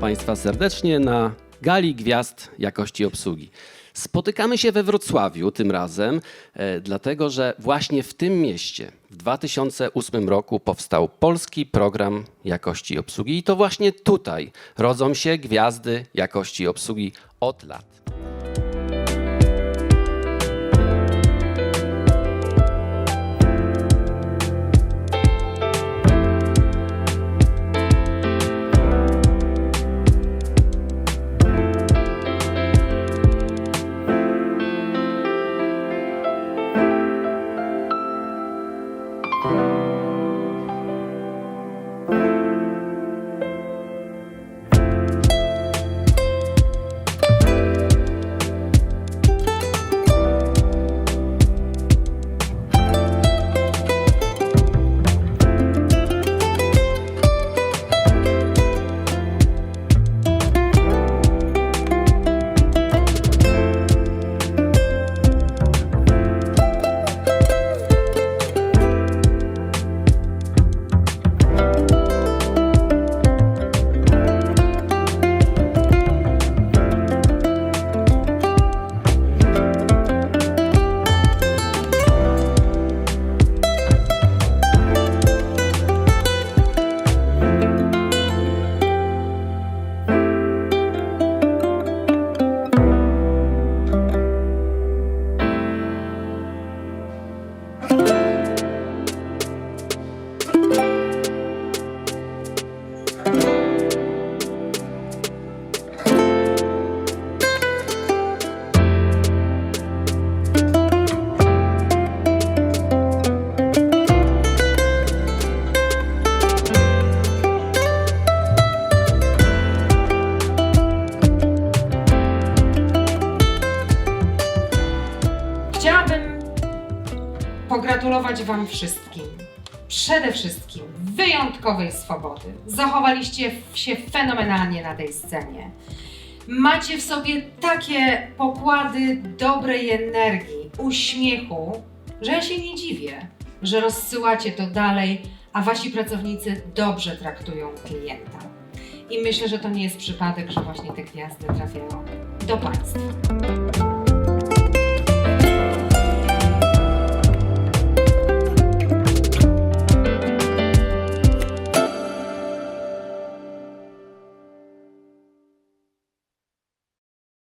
Państwa serdecznie na Gali Gwiazd Jakości Obsługi. Spotykamy się we Wrocławiu tym razem, e, dlatego że właśnie w tym mieście w 2008 roku powstał polski program jakości obsługi i to właśnie tutaj rodzą się gwiazdy jakości obsługi od lat. Pogratulować Wam wszystkim. Przede wszystkim wyjątkowej swobody. Zachowaliście się fenomenalnie na tej scenie. Macie w sobie takie pokłady dobrej energii, uśmiechu, że ja się nie dziwię, że rozsyłacie to dalej, a Wasi pracownicy dobrze traktują klienta. I myślę, że to nie jest przypadek, że właśnie te gwiazdy trafiają do Państwa.